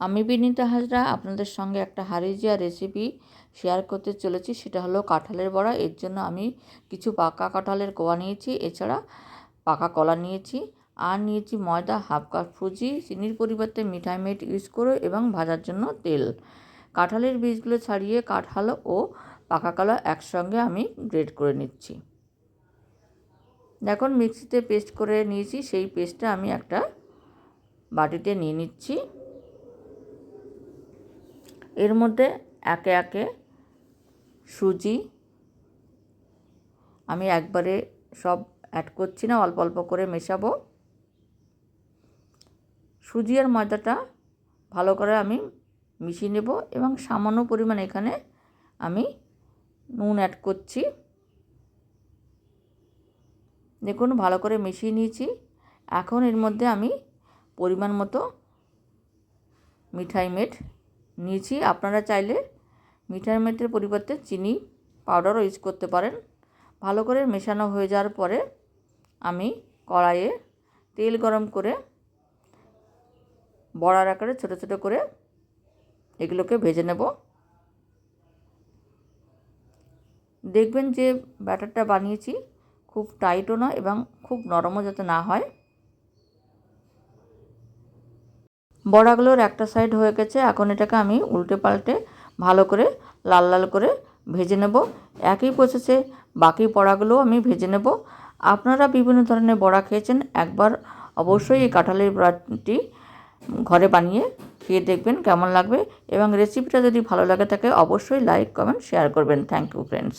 আমি বিনীতা হাজরা আপনাদের সঙ্গে একটা হারিজিয়া রেসিপি শেয়ার করতে চলেছি। সেটা হলো কাঁঠালের বড়া। এর জন্য আমি কিছু পাকা কাঁঠালের কোয়া নিয়েছি। এছাড়া পাকা কলা নিয়েছি আর নিয়েছি ময়দা, হাফ কাপ সুজি, চিনির পরিবর্তে মিঠাই মেট ইউজ করে এবং ভাজার জন্য তেল। কাঁঠালের বীজগুলো ছাড়িয়ে কাঁঠাল ও পাকা কলা একসঙ্গে আমি গ্রেড করে নিচ্ছি। দেখুন, মিক্সিতে পেস্ট করে নিয়েছি। সেই পেস্টটা আমি একটা বাটিতে নিয়ে নিচ্ছি। এর মধ্যে একে একে সুজি আমি একবারে সব অ্যাড করছি না, অল্প অল্প করে মেশাবো। সুজি আর ময়দাটা ভালো করে আমি মিশিয়ে নেব এবং সামান্য পরিমাণ এখানে আমি নুন অ্যাড করছি। দেখুন, ভালো করে মিশিয়ে নিয়েছি। এখন এর মধ্যে আমি পরিমাণ মতো মিঠাই মেট নিয়েছি। আপনারা চাইলে মিঠাই মেটের পরিবর্তে চিনি পাউডারও ইউজ করতে পারেন। ভালো করে মেশানো হয়ে যাওয়ার পরে আমি কড়াইয়ে তেল গরম করে বড়ার আকারে ছোটো ছোটো করে এগুলোকে ভেজে নেব। দেখবেন যে ব্যাটারটা বানিয়েছি, খুব টাইটও নয় এবং খুব নরমও যাতে না হয়। বড়াগুলোর একটা সাইড হয়ে গেছে। এখন এটাকে আমি উল্টে পাল্টে ভালো করে লাল লাল করে ভেজে নেব। একই প্রসেসে বাকি বড়াগুলোও আমি ভেজে নেব। আপনারা বিভিন্ন ধরনের বড়া খেয়েছেন, একবার অবশ্যই এই কাঁঠালের বড়াটি ঘরে বানিয়ে খেয়ে দেখবেন কেমন লাগবে এবং রেসিপিটা যদি ভালো লাগে থাকে অবশ্যই লাইক কমেন্ট শেয়ার করবেন। Thank you friends